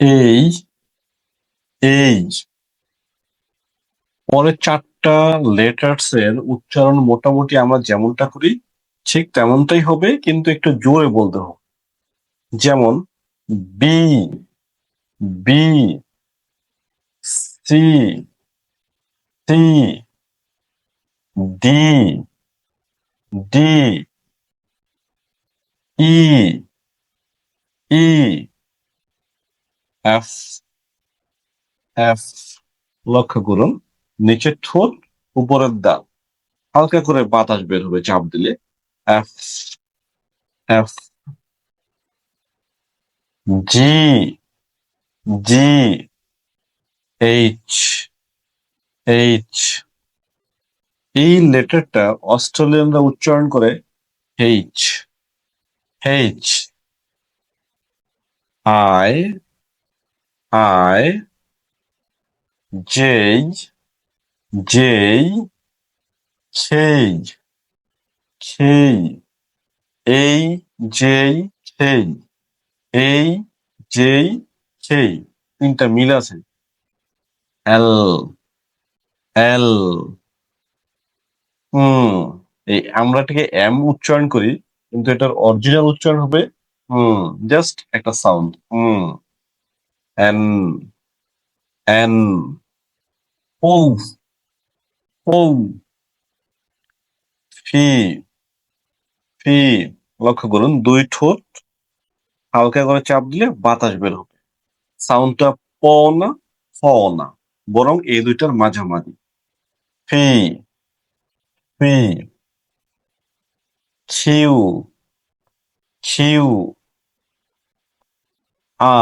এই এই। পরের চারটা লেটার্স এর উচ্চারণ মোটামুটি আমরা যেমনটা করি, ঠিক তেমনটাই হবে, কিন্তু একটু জোরে বলতে হবে। যেমন B B C C D D E E F F লক্ষ্য করুন নিচের ঠোঁট, উপরের দাঁত হালকা করে বাতাস বের হবে, চাপ দিলে। F F G G H H এই লেটারটা অস্ট্রেলিয়ানরা উচ্চারণ করে H H I I J J সেই সেই এই যেই সেই এই যেই সেই তিনটা মিল আছে। এল এল হুম এই আমরা এটাকে এম উচ্চারণ করি, কিন্তু এটার অরিজিনাল উচ্চারণ হবে হুম জাস্ট একটা সাউন্ড হুম N N O O P P লক্ষ্য করুন, দুই ঠোঁট, হালকা করে চাপ দিলে বাতাস বের হবে। সাউন্ডটা প না ফ না, বরং এই দুইটার মাঝামাঝি। ফি ফি খিউ খিউ আ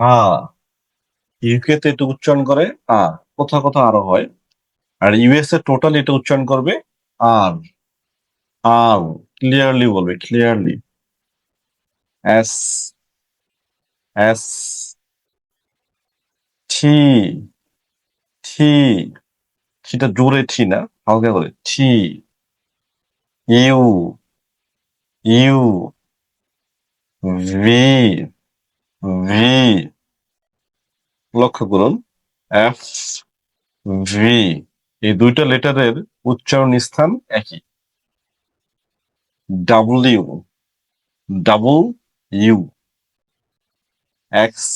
আ ইউকে তে এটা উচ্চারণ করে আ কোথাও কোথাও আরও হয়। আর ইউএস এ টোটাল এটা উচ্চারণ করবে, আর আর ক্লিয়ারলি বলবে clearly S S T T সেটা জোরে টি না, হালকা করে T U U V V লক্ষ্য করুন এফ ভি এই দুইটা লেটারের উচ্চারণ স্থান একই। W double U X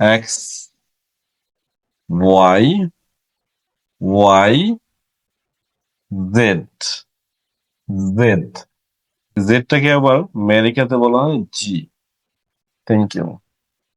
X Y Y Z Z জেডটাকে আবার আমেরিকাতে বলা হয় জি থ্যাংক ইউ